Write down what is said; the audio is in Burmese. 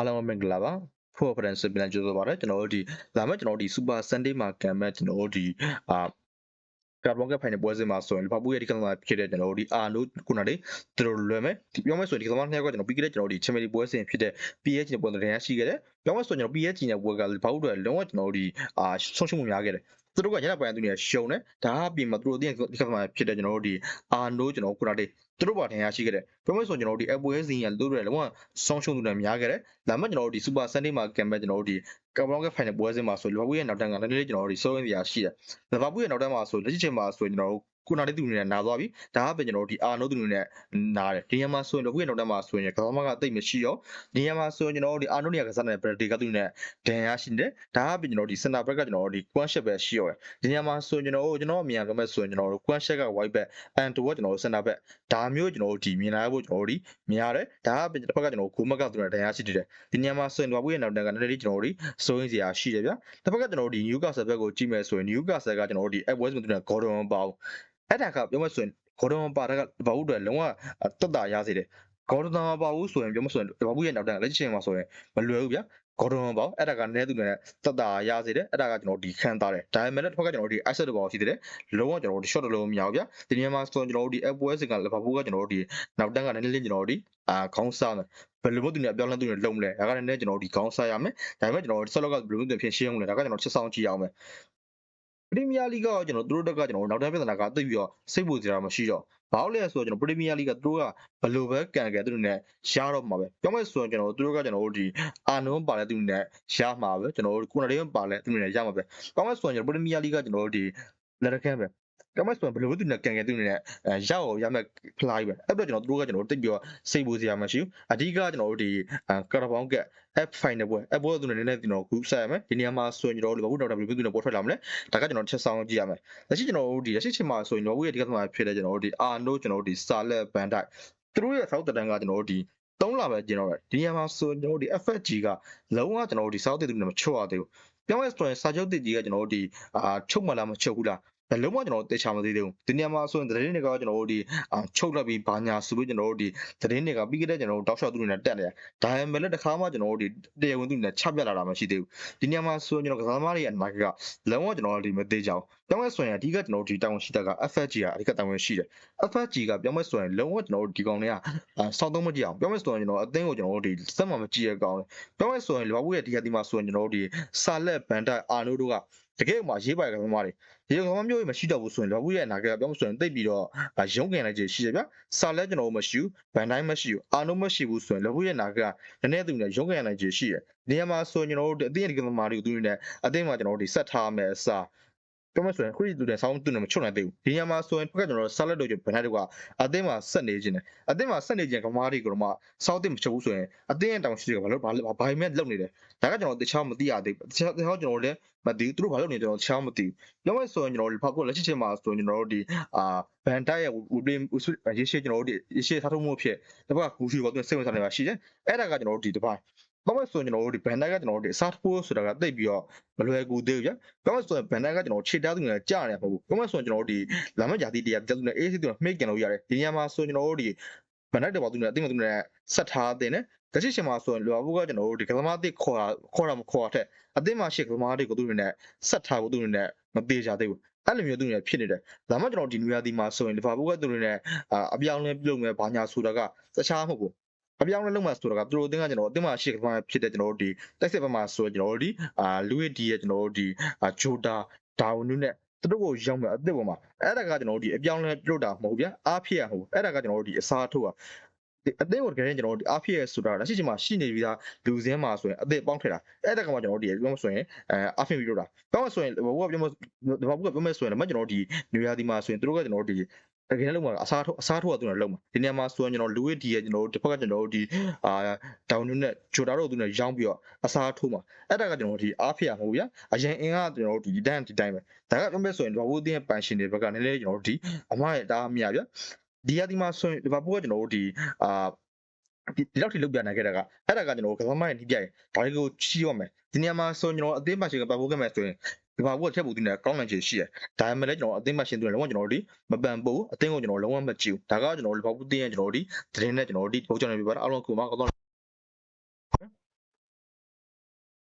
အားလုံးပဲမင်္ဂလာပါဖို့ဖရန်စစ်ပြန်ကြိုးစားပါတယ်ကျွန်တော်တို့ဒီလာမယ့်ကျွန်တော်တို့ဒီ Super Sunday မှာကံမဲ့ကျွန်တော်တို့ဒီအာကပ်ဘောကဖိုင်နယ်ပွဲစဉ်မှာဆိုရင်လီဗာပူးရဲ့ဒီကစားဖြစ်တဲ့ကျွန်တော်တို့ဒီအာနိုခုနလေးသူတို့လွယ်မယ်ဒီပြောမယ်ဆိုရင်ဒီကစားနှစ်ယောက်ကကျွန်တော်ပြီးခဲ့တဲ့ကျွန်တော်တို့ဒီချန်ပီယံပွဲစဉ်ဖြစ်တဲ့ PSG ပွဲစဉ်ရရှိခဲ့တယ်ပြောမယ်ဆိုရင်ကျွန်တော် PSG နဲ့ပွဲကလီဗာပူးတွေလုံးဝကျွန်တော်တို့ဒီအာဆုံးရှုံးမှုများခဲ့တယ်သူတို့ကညနေပိုင်းသူတွေကရှုံတယ်ဒါအပြင်မှာသူတို့ဒီကစားဖြစ်တဲ့ကျွန်တော်တို့ဒီအာနိုကျွန်တော်ခုနလေး သူတို့ပါထင်ရရှိခဲ့တယ်ပြောမယ်ဆိုရင်ကျွန်တော်တို့ဒီအပွဲစဉ်ရလူတွေလုံးဝဆုံးရှုံးသူတွေများခဲ့တယ်ဒါမှမဟုတ်ကျွန်တော်တို့ဒီ Super Sunday မှာကံမဲ့ကျွန်တော်တို့ဒီကပ်ဘောကဖိုင်နယ်ပွဲစဉ်မှာဆိုလီဗာပူးရဲ့နောက်တန်းကလည်းလေးကျွန်တော်တို့ဒီစိုးရင်းစရာရှိတယ်လီဗာပူးရဲ့နောက်တန်းမှာဆိုလက်ရှိချိန်မှာဆိုရင်ကျွန်တော်တို့ ခုနလေးသူတွေနဲ့နာသွားပြီဒါကပဲကျွန်တော်တို့ဒီအာနိုသူတွေနဲ့နားတယ်ဒီညမှာဆိုရင်တော့ခုရဲ့နောက်တန်းမှာဆိုရင်ကစားမကတိတ်မရှိရောဒီညမှာဆိုရင်ကျွန်တော်တို့ဒီအာနိုနေရာကစားနေတဲ့ပရက်တီကသူတွေနဲ့ဒန်ရရှိတယ်ဒါကပဲကျွန်တော်တို့ဒီစင်တာဘက်ကကျွန်တော်တို့ဒီကွမ်ရှက်ပဲရှိရောတယ်ဒီညမှာဆိုရင်ကျွန်တော်တို့ကျွန်တော်အမြင်ကမဲ့ဆိုရင်ကျွန်တော်တို့ကွမ်ရှက်က white back အန်တိုကကျွန်တော်တို့စင်တာဘက်ဒါမျိုးကျွန်တော်တို့ဒီမြင်လာဖို့ကျွန်တော်တို့ဒီမြင်ရတယ်ဒါကပဲတစ်ဖက်ကကျွန်တော်ကိုမက်ကသူတွေဒန်ရရှိတယ်ဒီညမှာဆိုရင်တော့ခုရဲ့နောက်တန်းကလည်းလေးကျွန်တော်တို့ဒီစိုးရင်းစရာရှိတယ်ဗျာတစ်ဖက်ကကျွန်တော်တို့ဒီ Newcastle ဘက်ကိုကြည့်မယ်ဆိုရင် Newcastle ကကျွန်တော်တို့ဒီ West Brom နဲ့ Gordon ပေါင်း အဲ့ဒါကပြောမှဆိုရင် Gordon ပါတာကဘာလို့တော့လုံးဝတက်တာရစေတယ် Gordon မပါဘူးဆိုရင်ပြောမှဆိုရင်ဘာဘူးရဲ့နောက်တန်းလက်ချင်မှာဆိုရင်မလွယ်ဘူးဗျာ Gordon ပေါင်းအဲ့ဒါကနည်းသူနဲ့တက်တာရစေတယ်အဲ့ဒါကကျွန်တော်ဒီခံသားတယ်ဒါပေမဲ့လည်းတစ်ဖက်ကကျွန်တော်ဒီ asset တွေပေါင်းရှိတယ်လုံးဝကျွန်တော်ဒီ short လုံးမရဘူးဗျာဒီနေရာမှာဆိုရင်ကျွန်တော်တို့ဒီ FOS ကလဘာဘူးကကျွန်တော်တို့ဒီနောက်တန်းကလည်းလေးကျွန်တော်တို့ဒီအာခေါင်းစားမယ်ဘယ်လိုမျိုးသူနဲ့အပြောင်းလဲသူနဲ့လုံမလဲဒါကလည်းနည်းကျွန်တော်တို့ဒီခေါင်းစားရမယ်ဒါပေမဲ့ကျွန်တော်တို့ solo ကဘယ်လိုမျိုးသူဖြစ်ရှင်းအောင်လဲဒါကကျွန်တော်ချက်ဆောင်ကြည့်အောင်မယ် ပရီးမီးယားလိကကျွန်တော်တို့တက်ကကျွန်တော်နောက်တန်းပြဿနာကသိပြီးတော့စိတ်ပူစရာမရှိတော့ဘာလို့လဲဆိုတော့ကျွန်တော်ပရီးမီးယားလိကသူတို့ကဘယ်လိုပဲကန်ကြသူတို့နဲ့ရတော့မှာပဲပြောမယ်ဆိုရင်ကျွန်တော်တို့ကကျွန်တော်တို့ဒီအာနုံပါလဲသူတို့နဲ့ရမှာပဲကျွန်တော်တို့ကုနာလေးပါလဲသူတို့နဲ့ရမှာပဲပြောမယ်ဆိုရင်ကျွန်တော်ပရီးမီးယားလိကကျွန်တော်တို့ဒီလက်ရကန်ပဲ ပြောမယ်ဆိုရင်ဘယ်လိုသူနဲ့ကန်ကြသူတို့နဲ့ရအောင်ရမယ်ဖလိုက်ပဲအဲ့တော့ကျွန်တော်တို့ကကျွန်တော်တို့တိတ်ပြီးတော့စိတ်ပူစရာမရှိဘူးအဓိကကျွန်တော်တို့ဒီကာရာဘောင်းက F final ပွဲအပွဲသူနဲ့နည်းနည်းကျွန်တော် group ဆက်ရမယ်ဒီနေရာမှာဆိုရင်ကျွန်တော်တို့ဘာလို့တော့ W သူနဲ့ပေါ်ထွက်လာမလဲဒါကကျွန်တော်ချက်ဆောင်ကြည့်ရမယ်လက်ရှိကျွန်တော်တို့ဒီလက်ရှိချိန်မှာဆိုရင်တော့ဝေးရဲ့ဒီကစားဖြစ်တဲ့ကျွန်တော်တို့ဒီ R တို့ကျွန်တော်တို့ဒီ Starlet Bandai သူတို့ရဲ့ South တန်ကကျွန်တော်တို့ဒီ3လပဲကျင်တော့တယ်ဒီနေရာမှာဆိုကျွန်တော်တို့ဒီ FFG ကလုံးဝကျွန်တော်တို့ဒီ South တူနဲ့မချော့ရသေးဘူးပြောင်းလဲဆိုရင်စာချုပ်တစ်ကြီးကကျွန်တော်တို့ဒီအာချုပ်မလားမချုပ်ဘူးလား ဘယ်လုံးဝကျွန်တော်တေချာမသိသေးဘူးဒီနေရာမှာဆိုရင်သတင်းတွေကကျွန်တော်တို့ဒီအာချုပ်လိုက်ပြီးဘာညာဆိုပြီးကျွန်တော်တို့ဒီသတင်းတွေကပြီးခဲ့တဲ့ကျွန်တော်တို့တောက်လျှောက်သူတွေနဲ့တက်နေတာဒါပေမဲ့လည်းတစ်ခါမှကျွန်တော်တို့ဒီတရားဝင်သူတွေနဲ့ချပြလာတာမရှိသေးဘူးဒီနေရာမှာဆိုရင်ကျွန်တော်ကစားသမားတွေရဲ့အနာကလုံးဝကျွန်တော်တို့ဒီမသေးကြဘူးပြောင်းလဲဆိုရင်အဓိကကျွန်တော်တို့ဒီတောင်းရှိတဲ့က FFG ကအဓိကတောင်းဝင်ရှိတယ် FFG ကပြောင်းလဲဆိုရင်လုံးဝကျွန်တော်တို့ဒီကောင်တွေကအာစောင့်သုံးမကြည့်အောင်ပြောင်းလဲဆိုရင်ကျွန်တော်အသင်းကိုကျွန်တော်တို့ဒီစက်မှမကြည့်ရကောင်ပြောင်းလဲဆိုရင်လီဗာပူးရဲ့ဒီကတိမှာဆိုရင်ကျွန်တော်တို့ဒီဆာလက်ဘန်ဒိုက်အာနိုတို့က တကယ်မှရေးပါရကသမားတွေဒီကောင်မမျိုးမရှိတော့ဘူးဆိုရင်လီဗာပူးရဲ့အနာကပြောင်းဆိုရင်တိတ်ပြီးတော့ရုံးကန်လိုက်ခြင်းရှိတယ်ဗျဆာလက်ကျွန်တော်တို့မရှိဘူးဘန်ဒိုက်မရှိဘူးအာနိုမရှိဘူးဆိုရင်လီဗာပူးရဲ့အနာကနည်းနည်းသူနဲ့ရုံးကန်လိုက်ခြင်းရှိတယ်နေရာမှာဆိုရင်ကျွန်တော်တို့အသင်းရဲ့ဒီကသမားတွေကိုသူတွေနဲ့အသင်းမှာကျွန်တော်တို့ဒီဆက်ထားမယ်အစား ပြောမဆိုရင်ခရီးသူတဲ့ဆောင်းသူနဲ့မချွတ်နိုင်သေးဘူးဒီညမှာဆိုရင်ဖက်ကကျွန်တော်ဆာလက်တို့ကျဘန်ဒိုက်တို့ကအသင်းမှာဆက်နေခြင်းတယ်အသင်းမှာဆက်နေခြင်းကမားတွေကိုတော့မှစောက်တင်မချဘူးဆိုရင်အသင်းရဲ့တောင်ရှိတွေကဘာလို့ဘာလို့ဘာမှလုပ်နေတယ်ဒါကကျွန်တော်တခြားမသိရသေးဘူးတခြားတခြားကျွန်တော်လည်းမသိဘူးသူတို့ဘာလုပ်နေတယ်ကျွန်တော်တခြားမသိဘူးပြောမဆိုရင်ကျွန်တော်ဖက်ကိုလက်ရှိချိန်မှာဆိုရင်ကျွန်တော်တို့ဒီအာဘန်ဒိုက်ရဲ့ဝီပင်းရေးရှိကျွန်တော်တို့ဒီရေးရှိထားထုတ်မှုဖြစ်တစ်ပတ်ကကူရှိပါသူစိတ်ဝင်စားနေတာရှိတယ်အဲ့ဒါကကျွန်တော်တို့ဒီတစ်ပိုင်း ဘာမှဆိုရင်ကျွန်တော်တို့ဒီဘန်ဒိုက်ကကျွန်တော်တို့ဒီ soft pool ဆိုတာကတိတ်ပြီးတော့မလွယ်ကူသေးဘူးဗျ။ဘာမှဆိုရင်ဘန်ဒိုက်ကကျွန်တော်ခြေတားသူနဲ့ကြားနေမှာမဟုတ်ဘူး။ဘာမှဆိုရင်ကျွန်တော်တို့ဒီလာမကြာတိတရားတက်သူနဲ့ AC သူနဲ့မှိတ်ကျင်လို့ရတယ်။ဒီညမှာဆိုရင်ကျွန်တော်တို့ဒီဘန်ဒိုက်တော့ပါသူနဲ့အသိမသူနဲ့ဆက်ထားတဲ့နဲ့တချိရှင်မှာဆိုရင်လောဘူးကကျွန်တော်တို့ဒီကသမားအသစ်ခေါ်တာခေါ်တာမခေါ်တာထက်အသစ်မှာရှိကသမားတွေကိုသူတွေနဲ့ဆက်ထားဖို့သူတွေနဲ့မသေးကြသေးဘူး။အဲ့လိုမျိုးသူတွေဖြစ်နေတယ်။ဒါမှကျွန်တော်ဒီနွေရာသီမှာဆိုရင်လီဗာပူးကသူတွေနဲ့အပြောင်းလဲပြုလုပ်မယ်ဘာညာဆိုတာကတခြားမဟုတ်ဘူး။ အပြောင်းလဲလုပ်မှဆိုတာကသူတို့အသင်းကကျွန်တော်အသင်းမှာရှိကသမားဖြစ်တဲ့ကျွန်တော်တို့ဒီတိုက်စစ်ဘက်မှာဆိုရင်ကျွန်တော်တို့ဒီအာလူဝီဒီရဲ့ကျွန်တော်တို့ဒီဂျိုတာဒါဝန်နုနဲ့သူတို့ကိုရောက်မယ်အသစ်ပေါ်မှာအဲ့ဒါကကျွန်တော်တို့ဒီအပြောင်းလဲပြုတ်တာမဟုတ်ဗျာအားဖြစ်ရမဟုတ်အဲ့ဒါကကျွန်တော်တို့ဒီအစားထုတ်อ่ะဒီအသင်းကိုတကယ်ကျွန်တော်တို့အားဖြစ်ရဆိုတာလက်ရှိချိန်မှာရှိနေပြီးသားလူစင်းမှာဆိုရင်အသစ်ပေါင်းထည့်တာအဲ့ဒါကမှကျွန်တော်တို့ဒီပြောမှဆိုရင်အဲအားဖြစ်ပြီးတော့တာပြောမှဆိုရင်ဘောကပြောမှဘောကပြောမှဆိုရင်လည်းကျွန်တော်တို့ဒီနွေရာသီမှာဆိုရင်သူတို့ကကျွန်တော်တို့ဒီ တကယ်လုံးမှာအစားထုတ်အစားထုတ်ကသူနဲ့လုံးမှာဒီနေရာမှာဆိုရင်ကျွန်တော်လူဝစ်ဒီရဲ့ကျွန်တော်တို့တစ်ဖက်ကကျွန်တော်တို့ဒီအာဒေါင်နုနဲ့ဂျိုတာတို့သူနဲ့ရောင်းပြီးတော့အစားထိုးမှာအဲ့ဒါကကျွန်တော်တို့ဒီအားဖျာမဟုတ်ဗျာအရင်အင်ကကျွန်တော်တို့ဒီတန်းဒီတိုင်းပဲဒါကပြောမဲ့ဆိုရင်ဘာဘူးအသင်းရဲ့ပန်ရှင်တွေဘက်ကနည်းနည်းကျွန်တော်တို့ဒီအမရဲ့တားမြဗျာဒီရာဒီမှာဆိုရင်ဘာဘူးကကျွန်တော်တို့ဒီအာဒီလောက်ထိလုတ်ပြနိုင်ခဲ့တာကအဲ့ဒါကကျွန်တော်ကစားမရဲ့နှိပြရဲ့ဒါလေးကိုချီးရမယ်ဒီနေရာမှာဆိုရင်ကျွန်တော်အသင်းပါရှင်ကပတ်ဖို့ခဲ့မယ်ဆိုရင်ဒီဘာဘူးကချက်ပူတင်တဲ့ကောင်းနိုင်ချေရှိတယ်ဒါပေမဲ့လည်းကျွန်တော်အသင်းပါရှင်တွေလုံးဝကျွန်တော်တို့ဒီမပန်ပို့အသင်းကိုကျွန်တော်လုံးဝမကြည့်ဘူးဒါကကျွန်တော်လီဗာပူးတင်းရဲ့ကျွန်တော်တို့ဒီသတင်းနဲ့ကျွန်တော်တို့ဒီဘုတ်ချန်နေပြပါအားလုံးကိုမကောင်း